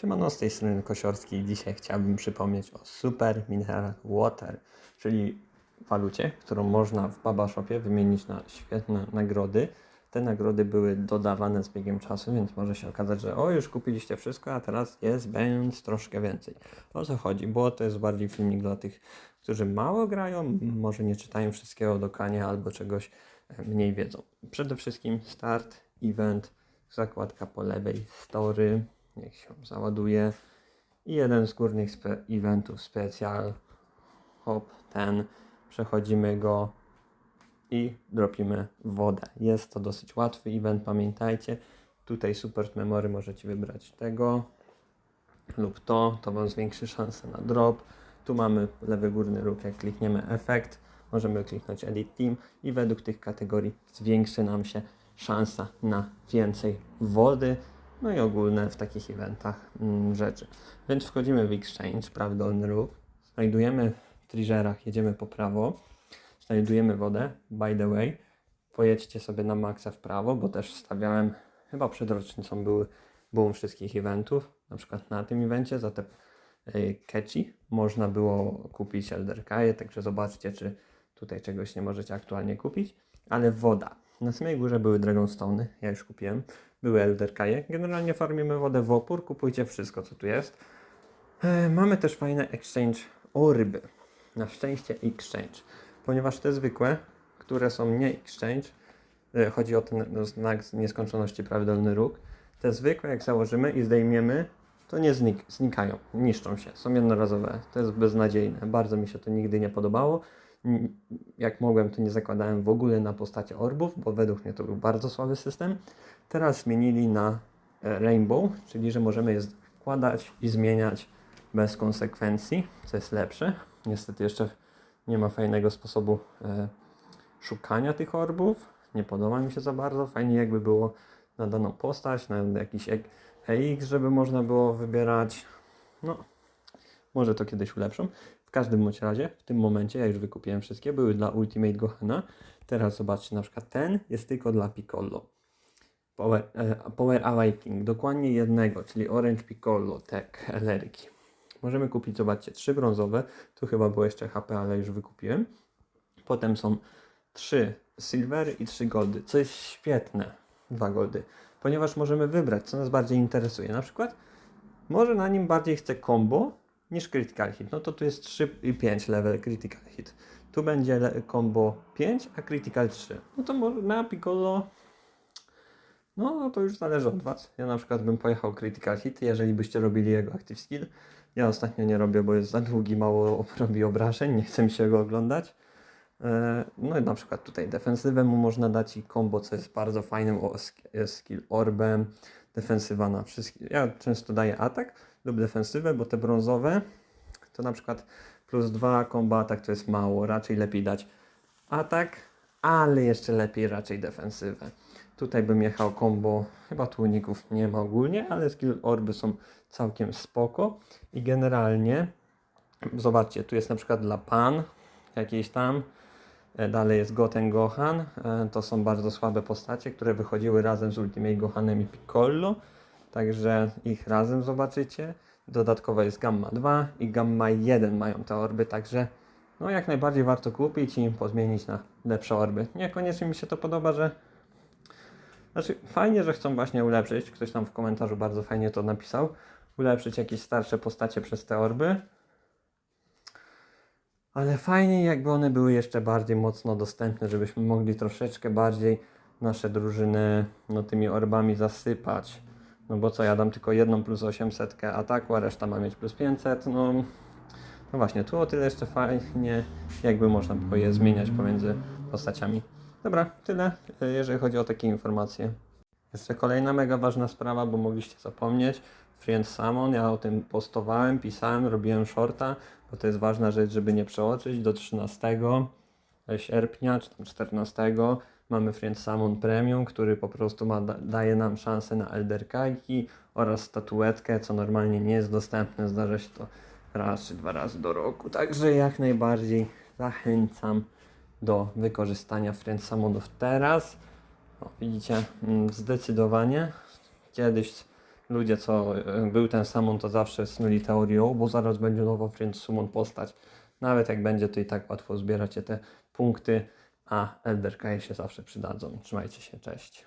Siemano, z tej strony Kosiorski. Dzisiaj chciałbym przypomnieć o Super Mineral Water, czyli walucie, którą można w Baba Shopie wymienić na świetne nagrody. Te nagrody były dodawane z biegiem czasu, więc może się okazać, że o, już kupiliście wszystko, a teraz jest bęc troszkę więcej. O co chodzi? Bo to jest bardziej filmik dla tych, którzy mało grają, może nie czytają wszystkiego do kania albo czegoś e, mniej wiedzą. Przede wszystkim start, event, zakładka po lewej, story, niech się załaduje i jeden z górnych spe- eventów specjal, hop, ten, przechodzimy go i dropimy wodę. Jest to dosyć łatwy event, pamiętajcie. Tutaj support memory możecie wybrać tego lub to, to Wam zwiększy szanse na drop. Tu mamy lewy górny róg, jak klikniemy efekt, możemy kliknąć edit team i według tych kategorii zwiększy nam się szansa na więcej wody, no i ogólne w takich eventach mm, rzeczy. Więc wchodzimy w exchange, prawy dolny róg, znajdujemy w triggerach, jedziemy po prawo, znajdujemy wodę, by the way, pojedźcie sobie na maksa w prawo, bo też wstawiałem, chyba przed rocznicą były boom wszystkich eventów, na przykład na tym evencie za te y, catchy. Można było kupić Elder Kaje, także zobaczcie, czy tutaj czegoś nie możecie aktualnie kupić, ale woda. Na samej górze były Dragonstone, ja już kupiłem, były Elder Kaje. Generalnie farmimy wodę w opór, kupujcie wszystko, co tu jest. E, mamy też fajne exchange orby. Na szczęście exchange, ponieważ te zwykłe, które są nie exchange, e, chodzi o ten znak nieskończoności prawy dolny róg, te zwykłe jak założymy i zdejmiemy, to nie znik znikają, niszczą się, są jednorazowe. To jest beznadziejne, bardzo mi się to nigdy nie podobało. Jak mogłem, to nie zakładałem w ogóle na postacie orbów, bo według mnie to był bardzo słaby system. Teraz zmienili na e, Rainbow, czyli że możemy je składać i zmieniać bez konsekwencji, co jest lepsze. Niestety jeszcze nie ma fajnego sposobu e, szukania tych orbów. Nie podoba mi się za bardzo. Fajnie jakby było na daną postać, na jakiś EX, żeby można było wybierać. No, może to kiedyś ulepszą. W każdym bądź razie, w tym momencie, ja już wykupiłem wszystkie, były dla Ultimate Gohana. Teraz zobaczcie, na przykład ten jest tylko dla Piccolo. Power, e, Power Awakening, dokładnie jednego, czyli Orange Piccolo, Tech, Eleryki. Możemy kupić, zobaczcie, trzy brązowe, tu chyba było jeszcze HP, ale już wykupiłem. Potem są trzy silvery i trzy goldy, co jest świetne, dwa goldy, ponieważ możemy wybrać, co nas bardziej interesuje. Na przykład, może na nim bardziej chcę combo niż critical hit. No to tu jest 3 i 5 level critical hit. Tu będzie combo 5, a critical 3. No to może na Piccolo no, to już zależy od Was. Ja na przykład bym pojechał Critical Hit, jeżeli byście robili jego Active Skill. Ja ostatnio nie robię, bo jest za długi, mało robi obrażeń, nie chcę mi się go oglądać. E, No i na przykład tutaj defensywę mu można dać i combo, co jest bardzo fajnym sk- skill orbem. Defensywa na wszystkie. Ja często daję atak lub defensywę, bo te brązowe to na przykład plus 2 combo atak to jest mało. Raczej lepiej dać atak, ale jeszcze lepiej raczej defensywę. Tutaj bym jechał combo, chyba tu nie ma ogólnie, ale skill orby są całkiem spoko i generalnie zobaczcie, tu jest na przykład dla pan jakiejś tam, e, dalej jest Goten Gohan, e, to są bardzo słabe postacie, które wychodziły razem z Ultimate Gohanem i Piccolo, także ich razem zobaczycie. Dodatkowo jest Gamma 2 i Gamma 1 mają te orby, także no jak najbardziej warto kupić i pozmienić na lepsze orby. Niekoniecznie mi się to podoba, że znaczy, fajnie, że chcą właśnie ulepszyć. Ktoś tam w komentarzu bardzo fajnie to napisał. Ulepszyć jakieś starsze postacie przez te orby. Ale fajnie, jakby one były jeszcze bardziej mocno dostępne, żebyśmy mogli troszeczkę bardziej nasze drużyny no, tymi orbami zasypać. No bo co, ja dam tylko jedną plus 800 ataku, a reszta ma mieć plus 500. No, no właśnie, tu o tyle jeszcze fajnie, jakby można było je zmieniać pomiędzy postaciami. Dobra, tyle, y, jeżeli chodzi o takie informacje. Jeszcze kolejna mega ważna sprawa, bo mogliście zapomnieć. Friend Salmon, ja o tym postowałem, pisałem, robiłem shorta, bo to jest ważna rzecz, żeby nie przeoczyć. Do 13 sierpnia, czy tam 14 mamy Friend Salmon Premium, który po prostu ma, da, daje nam szansę na Elder Kajki oraz statuetkę, co normalnie nie jest dostępne. Zdarza się to raz czy dwa razy do roku. Także jak najbardziej zachęcam do wykorzystania Friend Summonów teraz. O, widzicie, mm, zdecydowanie. Kiedyś ludzie, co e, był ten Summon, to zawsze snuli teorią, bo zaraz będzie nowa wręcz Summon postać. Nawet jak będzie, to i tak łatwo zbieracie te punkty, a Elder Kai się zawsze przydadzą. Trzymajcie się, cześć.